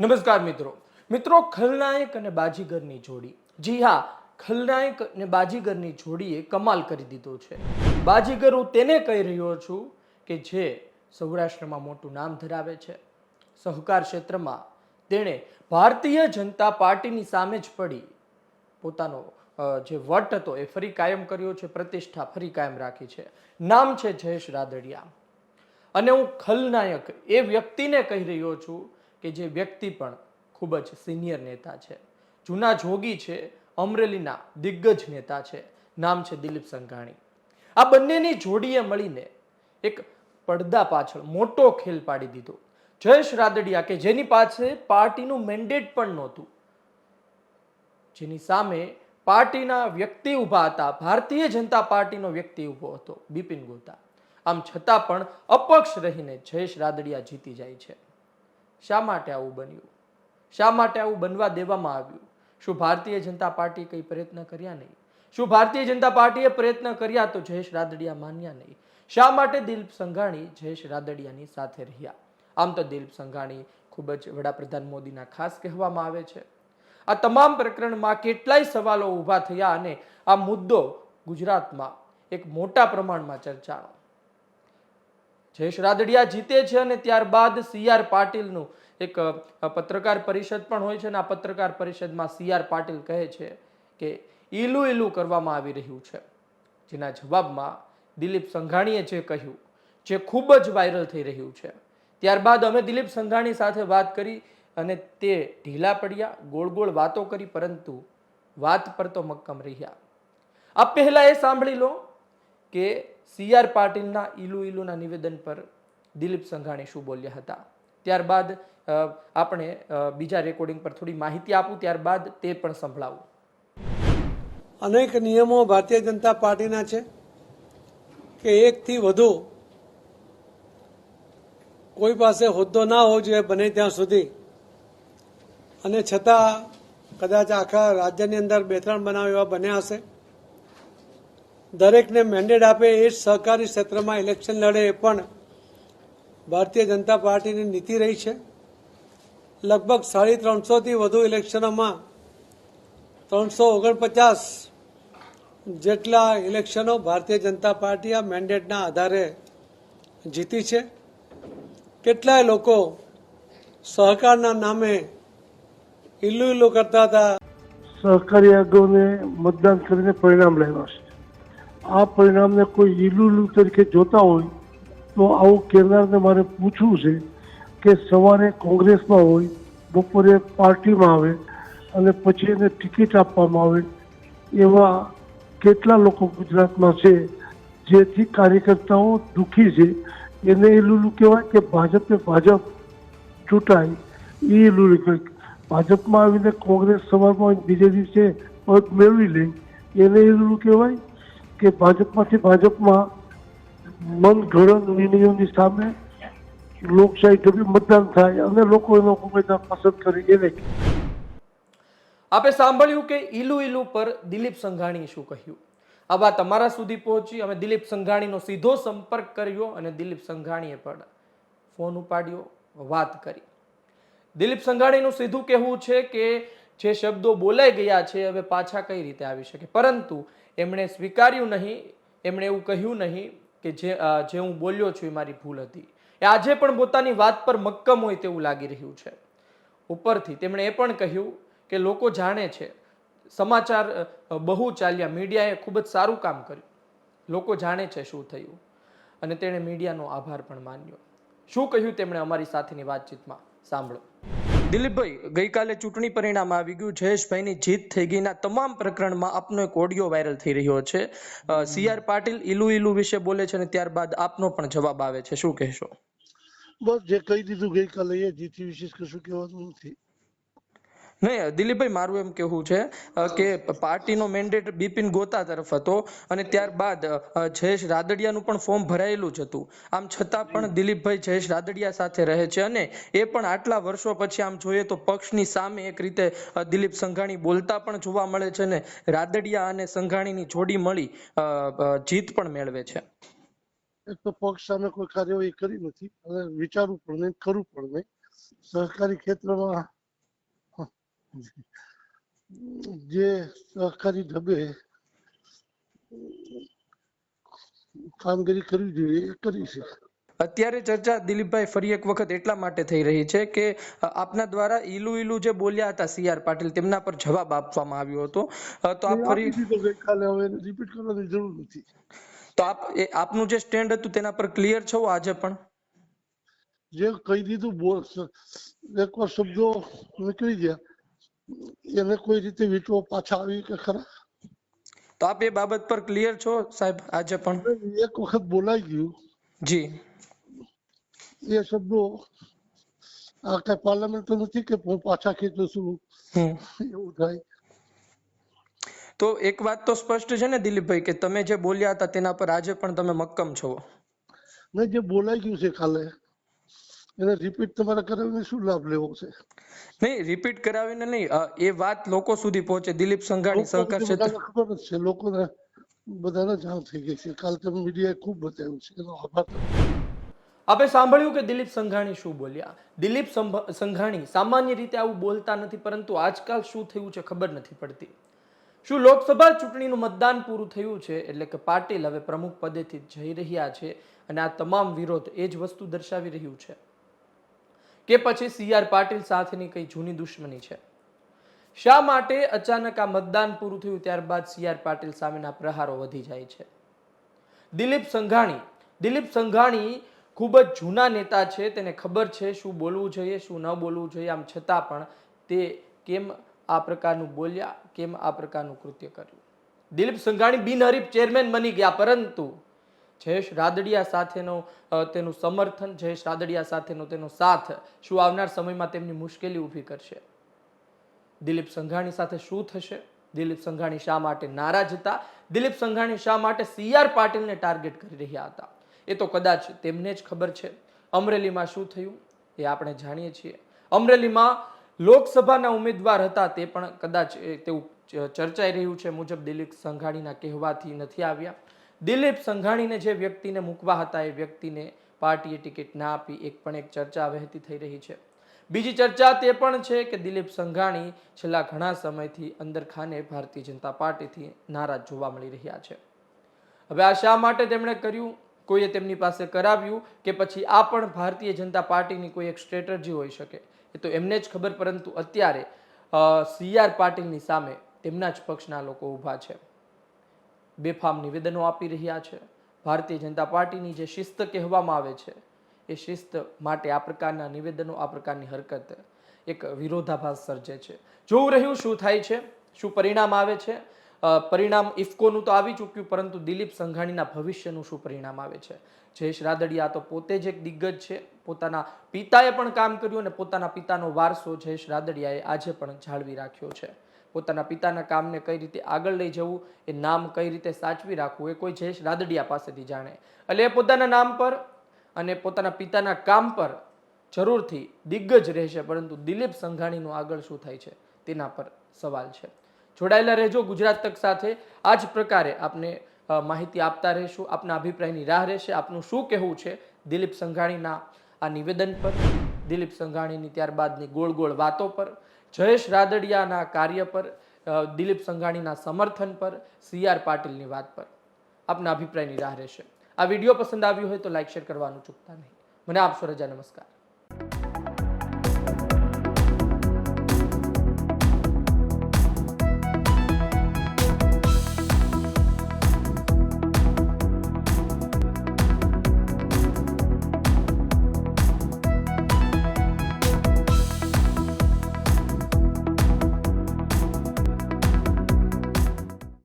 નમસ્કાર મિત્રો. મિત્રો, ખલનાયક અને બાજીગરની જોડી. જી હા, ખલનાયક અને બાજીગરની જોડીએ કમાલ કરી દીધો છે. બાજીગર, હું તેને કહી રહ્યો છું કે જે સૌરાષ્ટ્રમાં મોટું નામ ધરાવે છે. સહકાર ક્ષેત્રમાં તેણે ભારતીય જનતા પાર્ટીની સામે જ પડી. પોતાનો જે વટ હતો એ ફરી કાયમ કર્યો છે, પ્રતિષ્ઠા ફરી કાયમ રાખી છે. નામ છે જયેશ રાદડિયા. અને હું ખલનાયક એ વ્યક્તિને કહી રહ્યો છું કે જે વ્યક્તિ પણ ખૂબ જ સિનિયર નેતા છે. જૂના જોગી છે, અમરેલીના દિગ્ગજ નેતા છે. નામ છે દિલીપ સંઘાણી. આ બંનેની જોડીએ મળીને એક પડદા પાછળ મોટો ખેલ પાડી દીધો. જયેશ રાદડિયા કે જેની પાસે પાર્ટીનું મેન્ડેટ પણ નહોતું. જેની સામે પાર્ટીના વ્યક્તિ ઊભા હતા. ભારતીય જનતા પાર્ટીનો વ્યક્તિ ઊભો હતો, બિપિન ગોતા. આમ છતાં પણ અપક્ષ રહીને જયેશ રાદડિયા જીતી જાય છે. શા માટે આવું બન્યું? શા માટે આવું બનવા દેવામાં આવ્યું? શું ભારતીય જનતા પાર્ટી કંઈ પ્રયત્ન કર્યા નહીં? શું ભારતીય જનતા પાર્ટીએ પ્રયત્ન કર્યા તો જયેશ રાદડિયા માન્યા નહીં? શા માટે દિલીપ સંઘાણી, જયેશ રાદડિયાની સાથે રહ્યા? આમ તો દિલીપ સંઘાણી ખૂબ જ વડાપ્રધાન મોદીના ખાસ કહેવામાં આવે છે. આ તમામ પ્રકરણમાં કેટલાય સવાલો ઊભા થયા અને આ મુદ્દો ગુજરાતમાં એક મોટા પ્રમાણમાં ચર્ચાનો. જયેશ રાદડિયા જીતે છે અને ત્યારબાદ સી આર પાટીલનું એક પત્રકાર પરિષદ પણ હોય છે અને આ પત્રકાર પરિષદમાં સી આર પાટીલ કહે છે કે ઈલું ઈલું કરવામાં આવી રહ્યું છે. જેના જવાબમાં દિલીપ સંઘાણીએ જે કહ્યું, જે ખૂબ જ વાયરલ થઈ રહ્યું છે. ત્યારબાદ અમે દિલીપ સંઘાણી સાથે વાત કરી અને તે ઢીલા પડ્યા, ગોળ ગોળ વાતો કરી, પરંતુ વાત પર તો મક્કમ રહ્યા. આ પહેલાં એ સાંભળી લો કે સી આર પાટીલના ઈલુ ઈલુના નિવેદન પર દિલીપ સંઘાણી શું બોલ્યા હતા? ત્યારબાદ આપણે બીજા રેકોર્ડિંગ પર થોડી માહિતી આપું, ત્યારબાદ તે પણ સંભળાવું. અનેક નિયમો ભારતીય જનતા પાર્ટીના છે કે એકથી વધુ કોઈ પાસે હોદ્દો ના હોવો જોઈએ, બને ત્યાં સુધી. અને છતાં કદાચ આખા રાજ્યની અંદર બે ત્રણ બનાવ એવા બન્યા હશે. દરેકને મેન્ડેટ આપે એ જ સહકારી ક્ષેત્રમાં ઇલેક્શન લડે એ પણ ભારતીય જનતા પાર્ટીની નીતિ રહી છે. લગભગ સાડી ત્રણસોથી વધુ ઇલેક્શનોમાં ત્રણસો ઓગણપચાસ જેટલા ઇલેક્શનો ભારતીય જનતા પાર્ટી આ મેન્ડેટના આધારે જીતી છે. કેટલાય લોકો સહકારના નામે ઇલ્લુ ઇલ્લુ કરતા હતા. સહકારી આગોને મતદાન કરીને પરિણામ લેવા છે. આ પરિણામને કોઈ ઈલુલુ તરીકે જોતા હોય, તો આવું કહેનારને મારે પૂછવું છે કે સવારે કોંગ્રેસમાં હોય, બપોરે પાર્ટીમાં આવે, અને પછી એને ટિકિટ આપવામાં આવે, એવા કેટલા લોકો ગુજરાતમાં છે, જેથી કાર્યકર્તાઓ દુઃખી છે. એને ઈલુલુ કહેવાય કે ભાજપે ભાજપ ચૂંટાય, એ ઈલુલુ કહેવાય. ભાજપમાં આવીને કોંગ્રેસ સવારમાં બીજે દિવસે પદ મેળવી લે, એને એવું કહેવાય કે ભાજપમાંથી ભાજપમાં મન ઘડન નિર્ણયોની સામે લોકશાહી ઢબે મતદાન થાય અને લોકો એનો ઉમેદવાર પસંદ કરી એને. આપે સાંભળ્યું કે ઈલુ ઈલુ પર દિલીપ સંઘાણીએ શું કહ્યું? આ તમારા સુધી પહોંચી. અમે દિલીપ સંઘાણીનો સીધો સંપર્ક કર્યો અને દિલીપ સંઘાણીએ પણ ફોન ઉપાડ્યો, વાત કરી. દિલીપ સંઘાણીનું સીધું કહેવું છે કે જે શબ્દો બોલાઈ ગયા છે, હવે પાછા કઈ રીતે આવી શકે? પરંતુ એમણે સ્વીકાર્યું નહીં, એમણે એવું કહ્યું નહીં કે જે જે હું બોલ્યો છું એ મારી ભૂલ હતી. એ આજે પણ પોતાની વાત પર મક્કમ હોય તેવું લાગી રહ્યું છે. ઉપરથી તેમણે એ પણ કહ્યું કે લોકો જાણે છે, સમાચાર બહુ ચાલ્યા, મીડિયાએ ખૂબ જ સારું કામ કર્યું. લોકો જાણે છે શું થયું. અને તેણે મીડિયાનો આભાર પણ માન્યો. શું કહ્યું તેમણે અમારી સાથેની વાતચીતમાં? સાંભળો. દિલીપભાઈ, ગઈકાલે ચૂંટણી પરિણામ આવી ગયું. જયેશભાઈની જીત થઈ ગઈના તમામ પ્રકરણમાં આપનો એક ઓડિયો વાયરલ થઈ રહ્યો છે. સી આર પાટીલ ઈલુ ઈલુ વિશે બોલે છે અને ત્યારબાદ આપનો પણ જવાબ આવે છે. શું કહેશો? બસ જે કહી દીધું ગઈકાલે એ જીતી વિશેષ કશું કહેવાનું નથી. નહીં દિલીપભાઈ, મારું એમ કહેવું છે કે પાર્ટીનો મેન્ડેટ બિપિન ગોતા તરફ હતો અને ત્યારબાદ જયેશ રાદડિયાનું પણ ફોર્મ ભરાયેલું જ હતું. આમ છતાં પણ દિલીપભાઈ જયેશ રાદડિયા સાથે રહે છે અને એ પણ આટલા વર્ષો પછી આમ જોઈએ તો પક્ષની સામે એક રીતે દિલીપ સંઘાણી બોલતા પણ જોવા મળે છે ને રાદડિયા અને સંઘાણીની જોડી મળી જીત પણ મેળવે છે. તો પક્ષ સામે કોઈ કાર્યવાહી કરી નથી. અને વિચારવું પણ નહીં, કરવું પણ નહીં. સહકારી ક્ષેત્રમાં જે સહકારી ઢબે કામગીરી કરવી જોઈએ એ કરી છે. અત્યારે ચર્ચા દિલીપભાઈ ફરી એક વખત એટલા માટે થઈ રહી છે કે આપના દ્વારા ઈલુ ઈલુ જે બોલ્યા હતા સી આર પાટીલ તેમના પર જવાબ આપવામાં આવ્યો હતો. તો આપ ફરી ગઈકાલે હવે રિપીટ કરવાની જરૂર નથી. તો આપ આપનું જે સ્ટેન્ડ હતું તેના પર ક્લિયર છો આજે પણ? જે કહી દીધું બોલ એકવાર શબ્દો નીકળી ગયા. એને કોઈ રીતે વીટવો પાછા આવી કે ખરા? તો આપ એ બાબત પર ક્લિયર છો સાહેબ આજે પણ? એક વખત બોલાઈ ગયું. જી. એ શબ્દો આ કઈ પાર્લામેન્ટ તો નથી કે હું પાછા ખેંચું છું? હમ. એવું થાય. તો એક વાત તો સ્પષ્ટ છે ને દિલીપભાઈ કે તમે જે બોલ્યા હતા તેના પર આજે પણ તમે મક્કમ છો. ને જે બોલાઈ ગયું છે કાલે એને રિપીટ તમારે કરાવીને શું લાભ લેવો છે? નહીં રિપીટ કરાવીને નહીં એ વાત લોકો સુધી પહોંચે. દિલીપ સંઘાણી સહકાર ક્ષેત્ર ખબર જ છે લોકોને બધાને જાણ થઈ ગઈ છે. કાલ તમે મીડિયાએ ખૂબ બતાવ્યું છે. એનો આભાર. આપે સાંભળ્યું કે દિલીપ સંઘાણી શું બોલ્યા? દિલીપ સંઘાણી સામાન્ય રીતે આવું બોલતા નથી પરંતુ આજકાલ શું થયું છે ખબર નથી પડતી. શું લોકસભા ચૂંટણીનું મતદાન પૂરું થયું છે? એટલે કે પાટીલ હવે પ્રમુખ પદેથી જઈ રહ્યા છે અને આ તમામ વિરોધ એ જ વસ્તુ દર્શાવી રહ્યું છે. કે પછી સી આર પાટીલ સાથેની કઈ જૂની દુશ્મની છે? શા માટે અચાનક આ મતદાન પૂરું થયું? ત્યારબાદ સી આર પાટીલ સામેના પ્રહારો વધી જાય છે. દિલીપ સંઘાણી. દિલીપ સંઘાણી ખૂબ જ જૂના નેતા છે. તેને ખબર છે શું બોલવું જોઈએ, શું ન બોલવું જોઈએ. આમ છતાં પણ તે કેમ આ પ્રકારનું બોલ્યા, કેમ આ પ્રકારનું કૃત્ય કર્યું? દિલીપ સંઘાણી બિનહરીફ ચેરમેન બની ગયા, પરંતુ જયેશ રાદડિયા સાથેનો તેનું સમર્થન, જયેશ રાદડિયા સાથેનો તેનો સાથ શું આવનાર સમયમાં તેમની મુશ્કેલી ઊભી કરશે? દિલીપ સંઘાણી સાથે શું થશે? દિલીપ સંઘાણી શા માટે નારાજ હતા? દિલીપ સંઘાણી શા માટે સીઆર પાટીલને ટાર્ગેટ કરી રહ્યા હતા? એ તો કદાચ તેમને જ ખબર છે. અમરેલીમાં શું થયું એ આપણે જાણીએ છીએ. અમરેલીમાં લોકસભાના ઉમેદવાર હતા તે પણ કદાચ તેવું ચર્ચાઈ રહ્યું છે. મુજબ દિલીપ સંઘાણીના કહેવાથી નથી આવ્યા. દિલીપ સંઘાણીને જે વ્યક્તિને મૂકવા હતા એ વ્યક્તિને પાર્ટીએ ટિકિટ ના આપી, એક પણ એક ચર્ચા વહેતી થઈ રહી છે. બીજી ચર્ચા તે પણ છે કે દિલીપ સંઘાણી છેલ્લા ઘણા સમયથી અંદર ખાને ભારતીય જનતા પાર્ટીથી નારાજ જોવા મળી રહ્યા છે. હવે આ શા માટે તેમણે કર્યું? કોઈએ તેમની પાસે કરાવ્યું કે પછી આ પણ ભારતીય જનતા પાર્ટીની કોઈ એક સ્ટ્રેટર્જી હોઈ શકે? એ તો એમને જ ખબર, પરંતુ અત્યારે સી આર પાટીલની સામે તેમના જ પક્ષના લોકો ઊભા છે. બેફામ નિવેદનો આપી રહ્યા છે. ભારતીય જનતા પાર્ટીની જે શિસ્ત કહેવામાં આવે છે, એ શિસ્ત માટે આ પ્રકારના નિવેદનો, આ પ્રકારની હરકત એક વિરોધાભાસ સર્જે છે. જોવું રહ્યું શું થાય છે, શું પરિણામ આવે છે? પરિણામ ઇફકોનું તો આવી ચૂક્યું, પરંતુ દિલીપ સંઘાણીના ભવિષ્યનું શું પરિણામ આવે છે? જયેશ રાદડિયા તો પોતે જ એક દિગ્ગજ છે. પોતાના પિતાએ પણ કામ કર્યું અને પોતાના પિતાનો વારસો જયેશ રાદડિયાએ આજે પણ જાળવી રાખ્યો છે. પોતાના પિતાના કામને કઈ રીતે આગળ લઈ જવું, એ નામ કઈ રીતે સાચવી રાખવું, એ કોઈ જયેશ રાદડિયા પાસેથી જાણે. એટલે એ પોતાના નામ પર અને પોતાના પિતાના કામ પર જરૂરથી દિગ્ગજ રહેશે, પરંતુ દિલીપ સંઘાણીનું આગળ શું થાય છે, તેના પર સવાલ છે. જોડાયેલા રહેજો ગુજરાત તક સાથે. આ જ પ્રકારે આપને માહિતી આપતા રહીશું, આપના અભિપ્રાયની રાહ રહેશે. આપનું શું કહેવું છે દિલીપ સંઘાણીના આ નિવેદન પર? દિલીપ સંઘાણીની ત્યારબાદની ગોળ ગોળ વાતો પર, જયેશ રાદડિયાના કાર્ય પર દિલીપ સંઘાણીના સમર્થન પર, સી આર પાટીલની વાત પર. આપના અભિપ્રાયની રાહ રહેશે. આ વીડિયો પસંદ આવ્યો હોય તો લાઈક, શેર કરવાનું ચૂકતા નહીં. મને આપશો રજા નમસ્કાર.